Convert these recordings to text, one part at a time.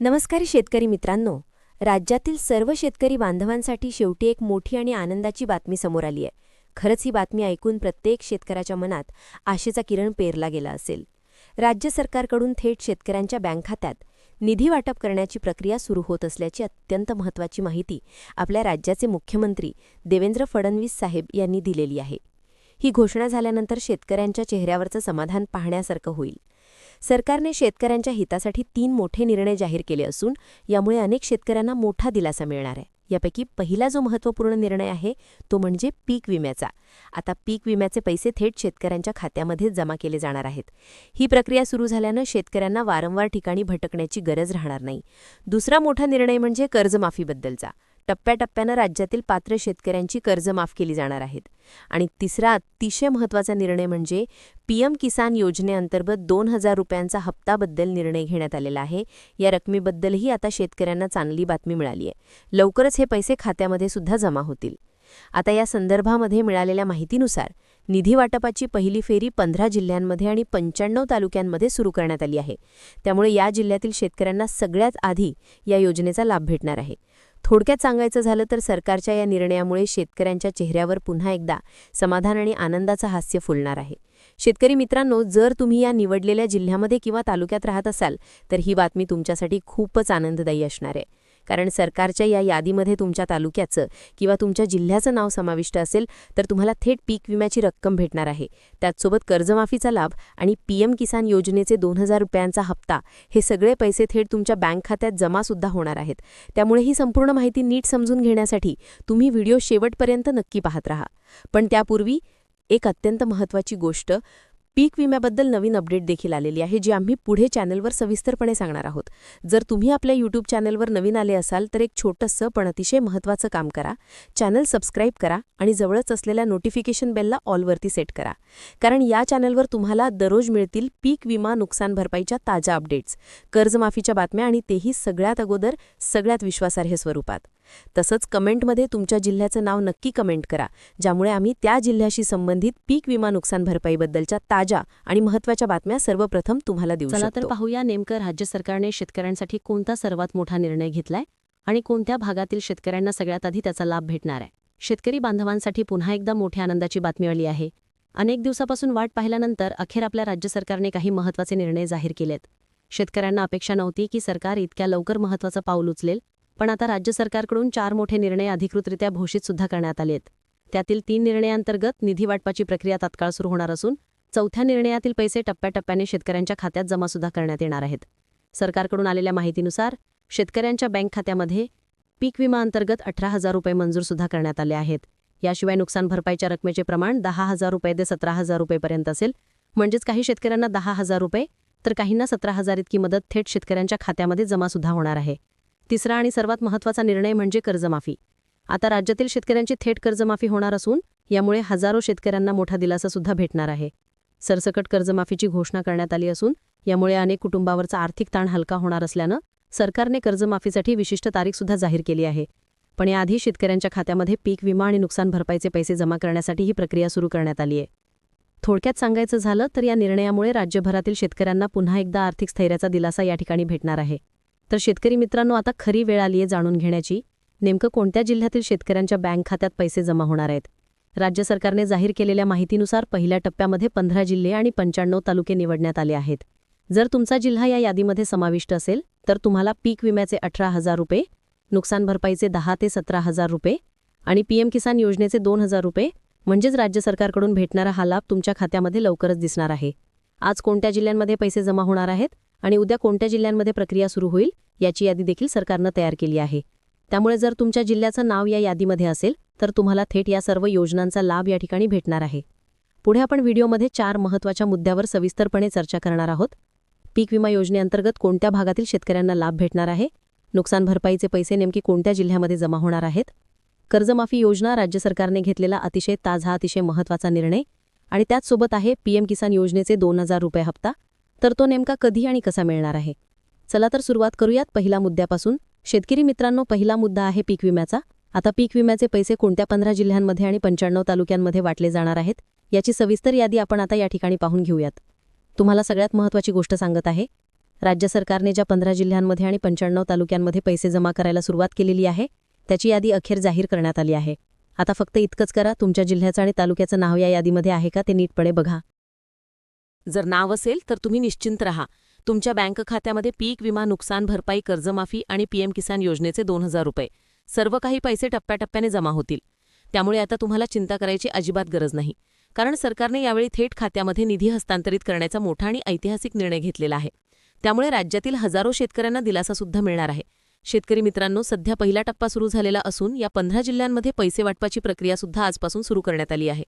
नमस्कार शेतकरी मित्रांनो. राज्यातील सर्व शेतकरी बांधवांसाठी शेवटी एक मोठी आणि आनंदाची बातमी समोर आली आहे. खरंच ही बातमी ऐकून प्रत्येक शेतकऱ्याच्या मनात आशेचा किरण पेरला गेला असेल. राज्य सरकारकडून थेट शेतकऱ्यांच्या बँक खात्यात निधी वाटप करण्याची प्रक्रिया सुरू होत असल्याची अत्यंत महत्त्वाची माहिती आपल्या राज्याचे मुख्यमंत्री देवेंद्र फडणवीस साहेब यांनी दिलेली आहे. ही घोषणा झाल्यानंतर शेतकऱ्यांच्या चेहऱ्यावरचं समाधान पाहण्यासारखं होईल. सरकारने शेतकऱ्यांच्या हितासाठी तीन मोठे निर्णय जाहीर केले असून यामुळे अनेक शेतकऱ्यांना मोठा दिलासा मिळणार आहे. यापैकी पहिला जो महत्त्वपूर्ण निर्णय आहे तो म्हणजे पीक विम्याचा. आता पीक विम्याचे पैसे थेट शेतकऱ्यांच्या खात्यामध्ये जमा केले जाणार आहेत. ही प्रक्रिया सुरू झाल्यानं शेतकऱ्यांना वारंवार ठिकाणी भटकण्याची गरज राहणार नाही. दुसरा मोठा निर्णय म्हणजे कर्जमाफीबद्दलचा. टप्प्याटप्प्यानं राज्यातील पात्र शेतकऱ्यांची कर्ज माफ केली जाणार आहेत. आणि तिसरा अतिशय महत्त्वाचा निर्णय म्हणजे पीएम किसान योजनेअंतर्गत दोन हजार रुपयांचा हप्ताबद्दल निर्णय घेण्यात आलेला आहे. या रकमेबद्दलही आता शेतकऱ्यांना चांगली बातमी मिळाली आहे. लवकरच हे पैसे खात्यामध्ये सुद्धा जमा होतील. आता या संदर्भामध्ये मिळालेल्या माहितीनुसार निधी वाटपाची पहिली फेरी पंधरा जिल्ह्यांमध्ये आणि पंच्याण्णव तालुक्यांमध्ये सुरू करण्यात आली आहे. त्यामुळे या जिल्ह्यातील शेतकऱ्यांना सगळ्यात आधी या योजनेचा लाभ भेटणार आहे. थोडक्यात सांगायचं झालं तर सरकारच्या या निर्णयामुळे शेतकऱ्यांच्या चेहऱ्यावर पुन्हा एकदा समाधान आणि आनंदाचं हास्य फुलणार आहे. शेतकरी मित्रांनो जर तुम्ही या निवडलेल्या जिल्ह्यामध्ये किंवा तालुक्यात राहत असाल तर ही बातमी तुमच्यासाठी खूपच आनंददायी असणार आहे. कारण सरकारच्या या यादीमध्ये तुमच्या तालुक्याचं किंवा तुमच्या जिल्ह्याचं नाव समाविष्ट असेल तर तुम्हाला थेट पीक विम्याची रक्कम भेटणार आहे. त्याचसोबत कर्जमाफीचा लाभ आणि पीएम किसान योजनेचे दोन हजार रुपयांचा हप्ता हे सगळे पैसे थेट तुमच्या बँक खात्यात जमासुद्धा होणार आहेत. त्यामुळे ही संपूर्ण माहिती नीट समजून घेण्यासाठी तुम्ही व्हिडिओ शेवटपर्यंत नक्की पाहत राहा. पण त्यापूर्वी एक अत्यंत महत्त्वाची गोष्ट पीक विम्याबद्दल नवीन अपडेट देखील आलेली आहे जी आम्ही पुढे चॅनलवर सविस्तरपणे सांगणार आहोत. जर तुम्ही आपल्या यूट्यूब चॅनलवर नवीन आले असाल तर एक छोटंसं पण अतिशय महत्त्वाचं काम करा. चॅनल सबस्क्राईब करा आणि जवळच असलेल्या नोटिफिकेशन बेलला ऑलवरती सेट करा. कारण या चॅनलवर तुम्हाला दररोज मिळतील पीक विमा नुकसान भरपाईच्या ताज्या अपडेट्स कर्जमाफीच्या बातम्या आणि तेही सगळ्यात अगोदर सगळ्यात विश्वासार्ह स्वरूपात. तसंच कमेंटमध्ये तुमच्या जिल्ह्याचं नाव नक्की कमेंट करा ज्यामुळे आम्ही त्या जिल्ह्याशी संबंधित पीक विमा नुकसान भरपाईबद्दलच्या ताज्या आणि महत्त्वाच्या बातम्या सर्वप्रथम तुम्हाला देऊ चला तर पाहूया नेमकं राज्य सरकारने शेतकऱ्यांसाठी कोणता सर्वात मोठा निर्णय घेतलाय आणि कोणत्या भागातील शेतकऱ्यांना सगळ्यात आधी त्याचा लाभ भेटणार आहे. शेतकरी बांधवांसाठी पुन्हा एकदा मोठ्या आनंदाची बातमी आली आहे. अनेक दिवसापासून वाट पाहिल्यानंतर अखेर आपल्या राज्य सरकारने काही महत्त्वाचे निर्णय जाहीर केलेत. शेतकऱ्यांना अपेक्षा नव्हती की सरकार इतक्या लवकर महत्त्वाचं पाऊल उचलेल पण आता राज्य सरकारकडून चार मोठे निर्णय अधिकृतरित्या घोषित सुद्धा करण्यात आलेत. त्यातील तीन निर्णयांतर्गत निधी वाटपाची प्रक्रिया तात्काळ सुरू होणार असून चौथ्या निर्णयातील पैसे टप्प्याटप्प्याने शेतकऱ्यांच्या खात्यात जमासुद्धा करण्यात येणार आहेत. सरकारकडून आलेल्या माहितीनुसार शेतकऱ्यांच्या बँक खात्यामध्ये पीक विमा अंतर्गत अठरा हजार रुपये मंजूर सुद्धा करण्यात आले आहेत. याशिवाय नुकसान भरपाईच्या रकमेचे प्रमाण दहा हजार रुपये ते सतरा हजार रुपयेपर्यंत असेल. म्हणजेच काही शेतकऱ्यांना दहा हजार रुपये तर काहींना सतरा हजार इतकी मदत थेट शेतकऱ्यांच्या खात्यामध्ये जमासुद्धा होणार आहे. तिसरा आणि सर्वात महत्त्वाचा निर्णय म्हणजे कर्जमाफी. आता राज्यातील शेतकऱ्यांची थेट कर्जमाफी होणार असून यामुळे हजारो शेतकऱ्यांना मोठा दिलासा सुद्धा भेटणार आहे. सरसकट कर्जमाफीची घोषणा करण्यात आली असून यामुळे अनेक कुटुंबावरचा आर्थिक ताण हलका होणार असल्यानं सरकारने कर्जमाफीसाठी विशिष्ट तारीखसुद्धा जाहीर केली आहे. पण याआधी शेतकऱ्यांच्या खात्यामध्ये पीक विमा आणि नुकसान भरपाईचे पैसे जमा करण्यासाठी ही प्रक्रिया सुरू करण्यात आली आहे. थोडक्यात सांगायचं झालं तर या निर्णयामुळे राज्यभरातील शेतकऱ्यांना पुन्हा एकदा आर्थिक स्थैर्याचा दिलासा या ठिकाणी भेटणार आहे. तर शेतकरी मित्रांनो आता खरी वेळ आली आहे जाणून घेण्याची. नेमकं कोणत्या जिल्ह्यातील शेतकऱ्यांच्या बँक खात्यात पैसे जमा होणार आहेत? राज्य सरकारने जाहीर केलेल्या माहितीनुसार पहिल्या टप्प्यामध्ये पंधरा जिल्हे आणि पंच्याण्णव तालुके निवडण्यात आले आहेत. जर तुमचा जिल्हा या यादीमध्ये समाविष्ट असेल तर तुम्हाला पीक विम्याचे अठरा हजार रुपये नुकसान भरपाईचे दहा ते सतरा हजार रुपये आणि पीएम किसान योजनेचे दोन हजार रुपये म्हणजेच राज्य सरकारकडून भेटणारा हा लाभ तुमच्या खात्यामध्ये लवकरच दिसणार आहे. आज कोणत्या जिल्ह्यांमध्ये पैसे जमा होणार आहेत? आणि उद्या कोणत्या जिल्ह्यांमध्ये प्रक्रिया सुरू होईल याची यादी देखील सरकारनं तयार केली आहे. त्यामुळे जर तुमच्या जिल्ह्याचं नाव या यादीमध्ये असेल तर तुम्हाला थेट या सर्व योजनांचा लाभ या ठिकाणी भेटणार आहे. पुढे आपण व्हिडिओमध्ये चार महत्त्वाच्या मुद्द्यावर सविस्तरपणे चर्चा करणार आहोत. पीक विमा योजनेअंतर्गत कोणत्या भागातील शेतकऱ्यांना लाभ भेटणार आहे? नुकसान भरपाईचे पैसे नेमकी कोणत्या जिल्ह्यामध्ये जमा होणार आहेत? कर्जमाफी योजना राज्य सरकारने घेतलेला अतिशय ताजा अतिशय महत्त्वाचा निर्णय आणि त्याचसोबत आहे पीएम किसान योजनेचे दोन हजार रुपये हप्ता. तर तो नेमका कधी आणि कसा मिळणार आहे? चला तर सुरुवात करूयात पहिला मुद्द्यापासून. शेतकरी मित्रांनो पहिला मुद्दा आहे पीक विम्याचा. आता पीक विम्याचे पैसे कोणत्या पंधरा जिल्ह्यांमध्ये आणि पंच्याण्णव तालुक्यांमध्ये वाटले जाणार आहेत याची सविस्तर यादी आपण आता या ठिकाणी पाहून घेऊयात. तुम्हाला सगळ्यात महत्त्वाची गोष्ट सांगत आहे राज्य सरकारने ज्या पंधरा जिल्ह्यांमध्ये आणि पंच्याण्णव तालुक्यांमध्ये पैसे जमा करायला सुरुवात केलेली आहे त्याची यादी अखेर जाहीर करण्यात आली आहे. आता फक्त इतकंच करा तुमच्या जिल्ह्याचं आणि तालुक्याचं नाव या यादीमध्ये आहे का ते नीटपणे बघा. जर नाव असेल तर तुम्ही निश्चिंत रहा. तुमच्या बँक खात्यामध्ये पीक विमा नुकसान भरपाई कर्जमाफी आणि पीएम किसान योजनेचे दोन हजार रुपये. सर्व काही पैसे टप्प्याटप्प्याने जमा होतील. त्यामुळे आता तुम्हाला चिंता करायची अजिबात गरज नाही. कारण सरकारने यावेळी थेट खात्यामध्ये निधी हस्तांतरित करण्याचा मोठा आणि ऐतिहासिक निर्णय घेतलेला आहे. त्यामुळे राज्यातील हजारो शेतकऱ्यांना दिलासासुद्धा मिळणार आहे. शेतकरी मित्रांनो सध्या पहिला टप्पा सुरू झालेला असून या पंधरा जिल्ह्यांमध्ये पैसे वाटपाची प्रक्रियासुद्धा आजपासून सुरू करण्यात आली आहे.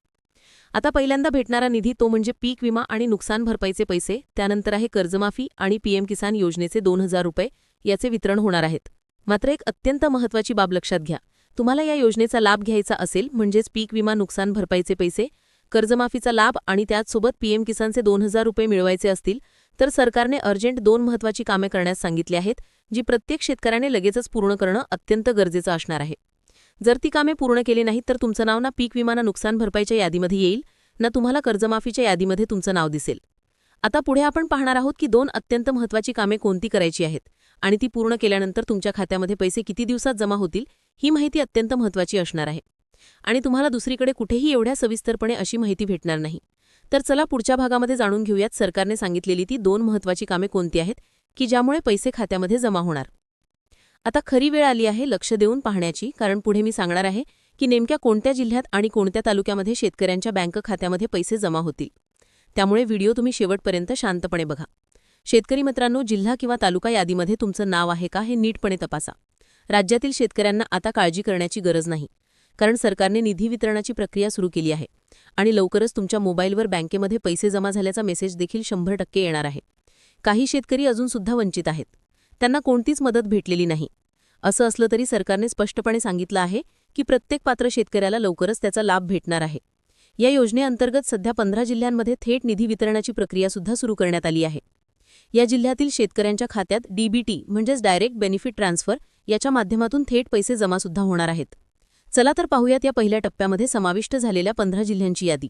आता पहिल्यांदा भेटणारा निधी तो म्हणजे पीक विमा आणि नुकसान भरपाईचे पैसे त्यानंतर आहे कर्जमाफी आणि पीएम किसान योजनेचे दोन हजार रुपये याचे वितरण होणार आहेत. मात्र एक अत्यंत महत्त्वाची बाब लक्षात घ्या. तुम्हाला या योजनेचा लाभ घ्यायचा असेल म्हणजेच पीक विमा नुकसान भरपाईचे पैसे कर्जमाफीचा लाभ आणि त्याचसोबत पीएम किसानचे दोन हजार रुपये मिळवायचे असतील तर सरकारने अर्जंट दोन महत्त्वाची कामे करण्यास सांगितली आहेत जी प्रत्येक शेतकऱ्याने लगेचच पूर्ण करणं अत्यंत गरजेचं असणार आहे. जर ती कामे पूर्ण केली नाहीत तर तुमचं नाव ना पीक विमाना नुकसान भरपाईच्या यादीमध्ये येईल ना तुम्हाला कर्जमाफीच्या यादीमध्ये तुमचं नाव दिसेल. आता पुढे आपण पाहणार आहोत की दोन अत्यंत महत्त्वाची कामे कोणती करायची आहेत आणि ती पूर्ण केल्यानंतर तुमच्या खात्यामध्ये पैसे किती दिवसात जमा होतील ही माहिती अत्यंत महत्त्वाची असणार आहे. आणि तुम्हाला दुसरीकडे कुठेही एवढ्या सविस्तरपणे अशी माहिती भेटणार नाही. तर चला पुढच्या भागामध्ये जाणून घेऊयात सरकारने सांगितलेली ती दोन महत्त्वाची कामे कोणती आहेत की ज्यामुळे पैसे खात्यामध्ये जमा होणार. आता खरी वेळ आली आहे लक्ष देऊन पाहण्याची कारण पुढे मी सांगणार आहे की नेमक्या कोणत्या जिल्ह्यात आणि कोणत्या तालुक्यामध्ये शेतकऱ्यांच्या बँक खात्यामध्ये पैसे जमा होतील. त्यामुळे व्हिडिओ तुम्ही शेवटपर्यंत शांतपणे बघा. शेतकरी मित्रांनो जिल्हा किंवा तालुका यादीमध्ये तुमचं नाव आहे का हे नीटपणे तपासा. राज्यातील शेतकऱ्यांना आता काळजी करण्याची गरज नाही कारण सरकारने निधी वितरणाची प्रक्रिया सुरू केली आहे आणि लवकरच तुमच्या मोबाईलवर बँकेमध्ये पैसे जमा झाल्याचा मेसेज देखील शंभर टक्के येणार आहे. काही शेतकरी अजूनसुद्धा वंचित आहेत. त्यांना कोणतीच मदत भेटलेली नाही. असं असलं तरी सरकारने स्पष्टपणे सांगितलं आहे की प्रत्येक पात्र शेतकऱ्याला लवकरच त्याचा लाभ भेटणार आहे. या योजनेअंतर्गत सध्या पंधरा जिल्ह्यांमध्ये थेट निधी वितरणाची प्रक्रियासुद्धा सुरू करण्यात आली आहे. या जिल्ह्यातील शेतकऱ्यांच्या खात्यात डीबीटी म्हणजेच डायरेक्ट बेनिफिट ट्रान्सफर याच्या माध्यमातून थेट पैसे जमासुद्धा होणार आहेत. चला तर पाहूयात या पहिल्या टप्प्यामध्ये समाविष्ट झालेल्या पंधरा जिल्ह्यांची यादी.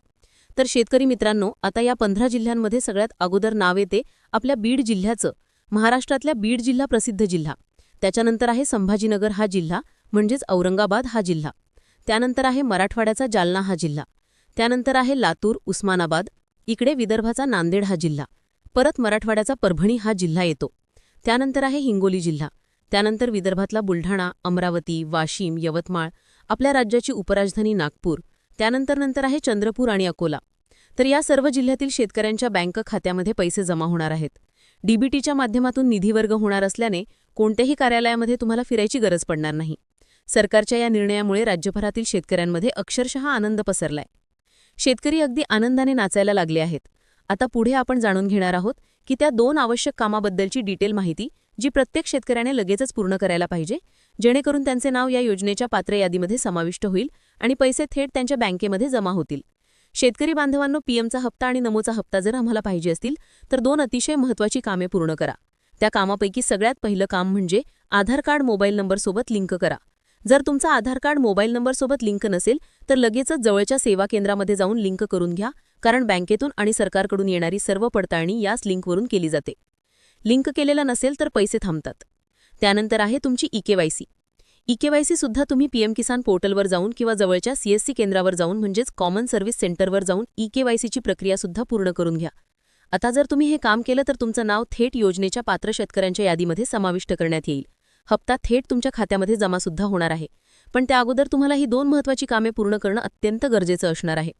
तर शेतकरी मित्रांनो आता या पंधरा जिल्ह्यांमध्ये सगळ्यात अगोदर नाव येते आपल्या बीड जिल्ह्याचं महाराष्ट्रातल्या बीड जिल्हा प्रसिद्ध जिल्हा. त्याच्यानंतर आहे संभाजीनगर हा जिल्हा म्हणजेच औरंगाबाद हा जिल्हा. त्यानंतर आहे मराठवाड्याचा जालना हा जिल्हा. त्यानंतर आहे लातूर उस्मानाबाद इकडे विदर्भाचा नांदेड हा जिल्हा. परत मराठवाड्याचा परभणी हा जिल्हा येतो. त्यानंतर आहे हिंगोली जिल्हा. त्यानंतर विदर्भातला बुलढाणा अमरावती वाशिम यवतमाळ आपल्या राज्याची उपराजधानी नागपूर. त्यानंतर नंतर आहे चंद्रपूर आणि अकोला. तर या सर्व जिल्ह्यातील शेतकऱ्यांच्या बँक खात्यामध्ये पैसे जमा होणार आहेत. डीबीटीच्या माध्यमातून निधी वर्ग होणार असल्याने कोणत्याही कार्यालयामध्ये तुम्हाला फिरायची गरज पडणार नाही. सरकारच्या या निर्णयामुळे राज्यभरातील शेतकऱ्यांमध्ये अक्षरशः आनंद पसरलाय. शेतकरी अगदी आनंदाने नाचायला लागले आहेत. आता पुढे आपण जाणून घेणार आहोत की त्या दोन आवश्यक कामाबद्दलची डिटेल माहिती जी प्रत्येक शेतकऱ्याने लगेचच पूर्ण करायला पाहिजे जेणेकरून त्यांचे नाव या योजनेच्या पात्र यादीमध्ये समाविष्ट होईल आणि पैसे थेट त्यांच्या बँकेमध्ये जमा होतील. शेतकरी बांधवांनो पीएमचा हप्ता आणि नमोचा हप्ता जर आम्हाला पाहिजे असतील तर दोन अतिशय महत्त्वाची कामे पूर्ण करा. त्या कामापैकी सगळ्यात पहिलं काम म्हणजे आधार कार्ड मोबाईल नंबरसोबत लिंक करा. जर तुमचा आधार कार्ड मोबाईल नंबरसोबत लिंक नसेल तर लगेचच जवळच्या सेवा केंद्रामध्ये जाऊन लिंक करून घ्या कारण बँकेतून आणि सरकारकडून येणारी सर्व पडताळणी याच लिंकवरून केली जाते. लिंक केलेला नसेल तर पैसे थांबतात. त्यानंतर आहे तुमची ई केवायसी इकेवायसी सुद्धा तुम्ही पीएम किसान पोर्टलवर जाऊन किंवा जवळच्या सीएससी केंद्रावर जाऊन म्हणजेच कॉमन सर्व्हिस सेंटरवर जाऊन इकेवायसीची प्रक्रिया सुद्धा पूर्ण करून घ्या. आता जर तुम्ही हे काम केलं तर तुमचं नाव थेट योजनेच्या पात्र शेतकऱ्यांच्या यादीमध्ये समाविष्ट करण्यात येईल. हप्ता थेट तुमच्या खात्यामध्ये जमासुद्धा होणार आहे. पण त्या अगोदर तुम्हाला ही दोन महत्त्वाची कामे पूर्ण करणं अत्यंत गरजेचं असणार आहे.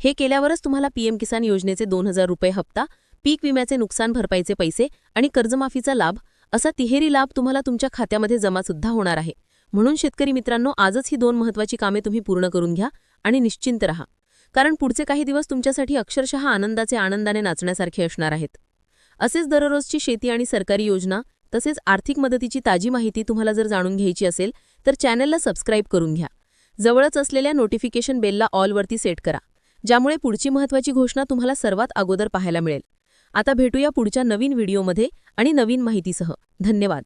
हे केल्यावरच तुम्हाला पीएम किसान योजनेचे दोन हजार रुपये हप्ता पीक विम्याचे नुकसान भरपाईचे पैसे आणि कर्जमाफीचा लाभ असा तिहेरी लाभ तुम्हाला तुमच्या खात्यामध्ये जमासुद्धा होणार आहे. म्हणून शेतकरी मित्रांनो आजच ही दोन महत्त्वाची कामे तुम्ही पूर्ण करून घ्या आणि निश्चिंत रहा. कारण पुढचे काही दिवस तुमच्यासाठी अक्षरशः आनंदाचे आनंदाने नाचण्यासारखे असणार आहेत. असेच दररोजची शेती आणि सरकारी योजना तसेच आर्थिक मदतीची ताजी माहिती तुम्हाला जर जाणून घ्यायची असेल तर चॅनलला सबस्क्राईब करून घ्या. जवळच असलेल्या नोटिफिकेशन बेलला ऑलवरती सेट करा ज्यामुळे पुढची महत्त्वाची घोषणा तुम्हाला सर्वात अगोदर पाहायला मिळेल. आता भेटूया पुढच्या नवीन व्हिडिओमध्ये आणि नवीन माहितीसह. धन्यवाद.